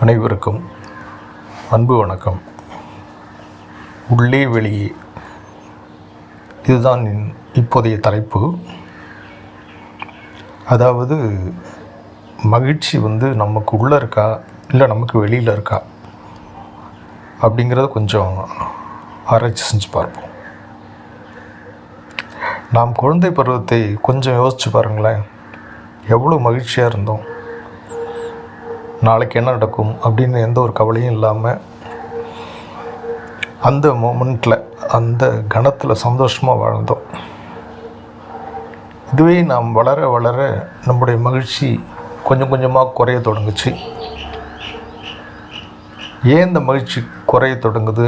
அனைவருக்கும் அன்பு வணக்கம். உள்ளே வெளியே. இதுதான் இப்போதைய தலைப்பு. அதாவது மகிழ்ச்சி வந்து நமக்கு உள்ளே இருக்கா? இல்லை நமக்கு வெளியில் இருக்கா? அப்படிங்கிறத கொஞ்சம் ஆராய்ச்சி செஞ்சு பார்ப்போம். நாம் குழந்தை பருவத்தை கொஞ்சம் யோசிச்சு பாருங்களேன். எவ்வளோ மகிழ்ச்சியாக இருந்தோம். நாளைக்கு என்ன நடக்கும் அப்படின்னு எந்த ஒரு கவலையும் இல்லாமல் அந்த மூமெண்ட்டில் அந்த கணத்தில் சந்தோஷமாக வாழ்ந்தோம். இதுவே நாம் வளர வளர நம்முடைய மகிழ்ச்சி கொஞ்சம் கொஞ்சமாக குறைய தொடங்குச்சு. ஏன் இந்த மகிழ்ச்சி குறைய தொடங்குது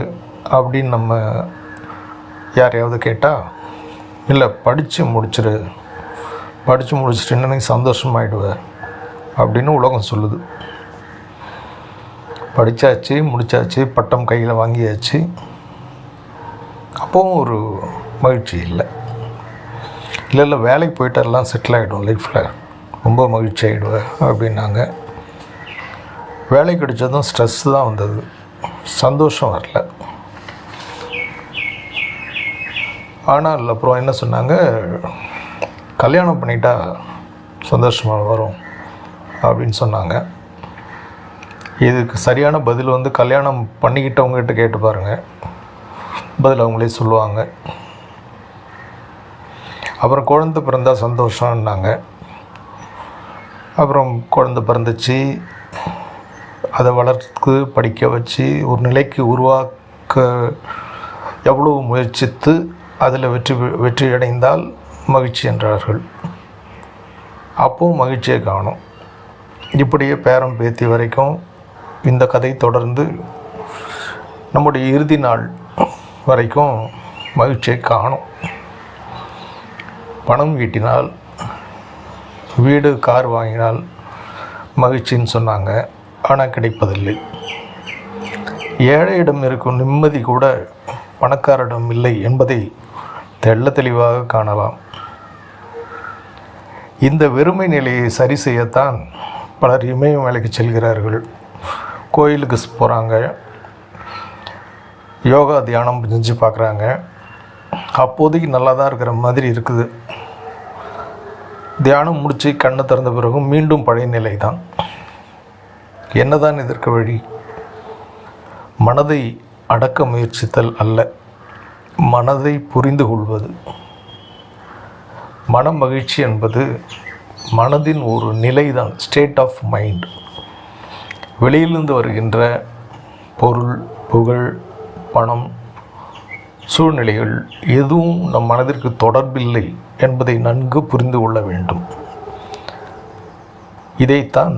அப்படின்னு நம்ம யாரையாவது கேட்டால் இல்லை படித்து முடிச்சிரு. படித்து முடிச்சுட்டு என்ன சந்தோஷமாயிடுவேன் அப்படின்னு உலகம் சொல்லுது. படித்தாச்சு முடித்தாச்சு பட்டம் கையில் வாங்கியாச்சு. அப்போவும் ஒரு மகிழ்ச்சி இல்லை. இல்லை இல்லை வேலைக்கு போயிட்டாரெல்லாம் செட்டில் ஆகிடும் லைஃப்பில் ரொம்ப மகிழ்ச்சி ஆகிடுவேன் அப்படின்னாங்க. வேலை கிடைச்சதும் ஸ்ட்ரெஸ் தான் வந்தது. சந்தோஷம் வரல. ஆனால் அப்புறம் என்ன சொன்னாங்க? கல்யாணம் பண்ணிட்டா சந்தோஷமாக வரும் அப்படின்னு சொன்னாங்க. இதுக்கு சரியான பதில் வந்து கல்யாணம் பண்ணிக்கிட்டவங்ககிட்ட கேட்டு பாருங்கள் பதில் அவங்களே சொல்லுவாங்க. அப்புறம் குழந்த பிறந்தால் சந்தோஷம்னாங்க. அப்புறம் குழந்த பிறந்துச்சு. அதை வளர்த்து படிக்க வச்சு ஒரு நிலைக்கு உருவாக்க எவ்வளோ முயற்சித்து அதில் வெற்றி வெற்றி அடைந்தால் மகிழ்ச்சி என்றார்கள். அப்பவும் மகிழ்ச்சியை காணும். இப்படியே பேரம் பேத்தி வரைக்கும் இந்த கதை தொடர்ந்து நம்முடைய இறுதி நாள் வரைக்கும் மகிழ்ச்சியை காணும். பணம் ஈட்டினால் வீடு கார் வாங்கினால் மகிழ்ச்சின்னு சொன்னாங்க. ஆனால் கிடைப்பதில்லை. ஏழையிடம் இருக்கும் நிம்மதி கூட பணக்காரிடம் இல்லை என்பதை தெள்ள தெளிவாக காணலாம். இந்த வெறுமை நிலையை சரி செய்யத்தான் பலர் இமயம் வேலைக்கு செல்கிறார்கள். கோயிலுக்கு போகிறாங்க யோகா தியானம் செஞ்சு பார்க்குறாங்க அப்போதைக்கு நல்லா தான் இருக்கிற மாதிரி இருக்குது. தியானம் முடித்து கண்ணை திறந்த பிறகு மீண்டும் பழைய நிலை தான் என்னதான் இதற்கு வழி? மனதை அடக்க முயற்சித்தல் அல்ல. மனதை புரிந்து கொள்வது. மன மகிழ்ச்சி என்பது மனதின் ஒரு நிலைதான். ஸ்டேட் ஆஃப் மைண்ட் வெளியிலிருந்து வருகின்ற பொருள் புகழ் பணம் சூழ்நிலைகள் எதுவும் நம் மனதிற்கு தொடர்பில்லை என்பதை நன்கு புரிந்து கொள்ள வேண்டும். இதைத்தான்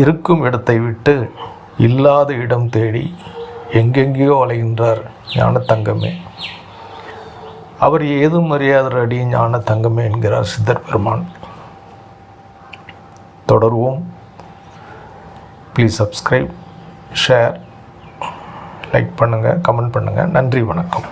இருக்கும் இடத்தை விட்டு இல்லாத இடம் தேடி எங்கெங்கேயோ அலைகின்றார் ஞான தங்கமே அவர் ஏதும் அறியாதர் அடி ஞான தங்கமே என்கிறார் சித்தர் பெருமான். தொடர்வோம். ப்ளீஸ் சப்ஸ்கிரைப் ஷேர் லைக் பண்ணுங்கள் கமெண்ட் பண்ணுங்கள் நன்றி வணக்கம்.